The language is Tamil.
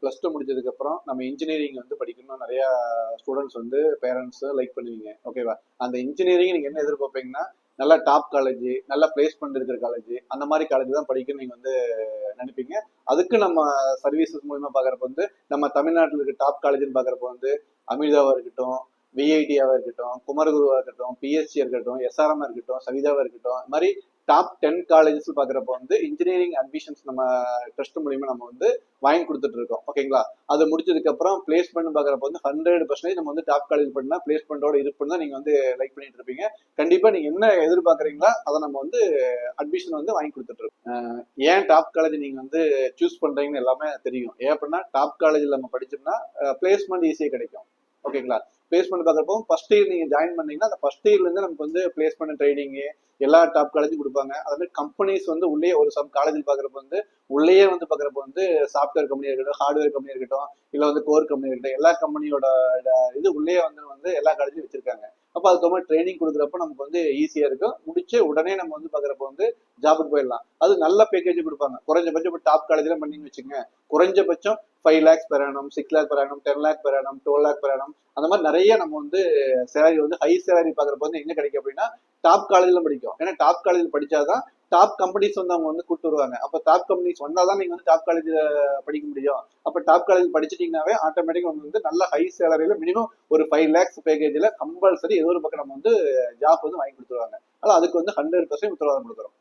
ப்ளஸ் டூ முடிச்சதுக்கப்புறம் நம்ம இன்ஜினியரிங் வந்து படிக்கணும் நிறையா ஸ்டூடெண்ட்ஸ் வந்து பேரண்ட்ஸை லைக் பண்ணுவீங்க. ஓகேவா அந்த இன்ஜினியரிங் நீங்கள் என்ன எதிர்பார்ப்பீங்கன்னா நல்ல டாப் காலேஜ் நல்லா பிளேஸ்மெண்ட் இருக்கிற காலேஜ் அந்த மாதிரி காலேஜ் தான் படிக்கணும்னு நீங்கள் வந்து நினைப்பீங்க. அதுக்கு நம்ம சர்வீசஸ் மூலிமா பார்க்குறப்ப வந்து நம்ம தமிழ்நாட்டில் இருக்க டாப் காலேஜ்னு பார்க்குறப்ப வந்து அமிர்தாவாக இருக்கட்டும் விஐடியாவாக இருக்கட்டும் குமரகுருவாக இருக்கட்டும் பிஎஸ்சி இருக்கட்டும் எஸ்ஆர்எம் இருக்கட்டும் சவிதாவாக இருக்கட்டும் இந்த மாதிரி டாப் டென் காலேஜஸ் பார்க்குறப்ப வந்து இன்ஜினியரிங் அட்மிஷன்ஸ் நம்ம ட்ரஸ்ட் மூலியமா நம்ம வந்து வாங்கி கொடுத்துட்டு இருக்கோம். ஓகேங்களா அது முடிச்சதுக்கு அப்புறம் பிளேஸ்மெண்ட் பார்க்குறப்ப வந்து ஹண்ட்ரட் பர்சன்டேஜ் நம்ம வந்து டாப் காலேஜ் பண்ணா பிளேஸ்மெண்ட்டோட இருப்புன்னு தான் நீங்க வந்து லைக் பண்ணிட்டு இருப்பீங்க. கண்டிப்பா நீங்க என்ன எதிர்பார்க்குறீங்களோ அதை நம்ம வந்து அட்மிஷன் வந்து வாங்கி கொடுத்துட்டு இருக்கோம். ஏன் டாப் காலேஜ் நீங்க வந்து சூஸ் பண்றீங்கன்னு எல்லாமே தெரியும். ஏன் அப்படின்னா டாப் காலேஜில் நம்ம படிச்சோம்னா பிளேஸ்மெண்ட் ஈஸியாக கிடைக்கும். ஓகேங்களா பிளேஸ்மெண்ட் பார்க்குறப்போ ஃபர்ஸ்ட் இயர் நீங்கள் ஜாயின் பண்ணீங்கன்னா அந்த ஃபர்ஸ்ட் இயர்லேருந்து நமக்கு வந்து பிளேஸ்மெண்ட் ட்ரைனிங்கு எல்லா டாப் காலேஜும் கொடுப்பாங்க. அது மாதிரி கம்பெனிஸ் வந்து உள்ளே ஒரு சம் காலேஜில் பார்க்குறப்ப வந்து உள்ளேயே வந்து பார்க்குறப்ப வந்து சாஃப்ட்வேர் கம்பெனி இருக்கட்டும் ஹார்ட்வேர் கம்பெனி இருக்கட்டும் இல்லை வந்து கோர் கம்பெனி இருக்கட்டும் எல்லா கம்பெனியோட இது உள்ளே வந்து வந்து எல்லா காலேஜும் வச்சிருக்காங்க. அப்போ அதுக்கு மாதிரி ட்ரைனிங் கொடுக்குறப்ப நமக்கு வந்து ஈஸியாக இருக்கும். முடிச்சு உடனே நம்ம வந்து பார்க்குறப்ப வந்து ஜாபுக்கு போயிடலாம். அது நல்ல பேக்கேஜ் கொடுப்பாங்க. குறைஞ்சபட்சம் இப்போ டாப் காலேஜில் பண்ணீங்கன்னு வச்சுங்க குறைஞ்சபட்சம் five lakhs per annum six lakh per annum ten lakh per annum twelve lakh per annum அந்த மாதிரி நிறைய நம்ம வந்து சேலரி வந்து ஹை சேலரி பார்க்குறப்ப வந்து எங்க கிடைக்கும் அப்படின்னா டாப் காலேஜில் படிக்கும். ஏன்னா டாப் காலேஜில் படிச்சாதான் டாப் கம்பெனிஸ் வந்து அவங்க வந்து கூட்டு வருவாங்க. அப்போ டாப் கம்பெனிஸ் வந்தால் தான் நீங்கள் வந்து டாப் காலேஜில் படிக்க முடியும். அப்போ டாப் காலேஜ் படிச்சிட்டிங்கனாவே ஆட்டோமேட்டிக்காக உங்களுக்கு வந்து நல்ல ஹை சேலரியில் மினிமம் ஒரு ஃபைவ் லேக்ஸ் பேக்கேஜில் கம்பல்சரி ஏதோ ஒரு பக்கம் நம்ம வந்து ஜாப் வந்து வாங்கி கொடுத்துருவாங்க. அதனால் அதுக்கு வந்து ஹண்ட்ரட் பர்சன்ட் உத்தரவாதம் கொடுக்குறோம்.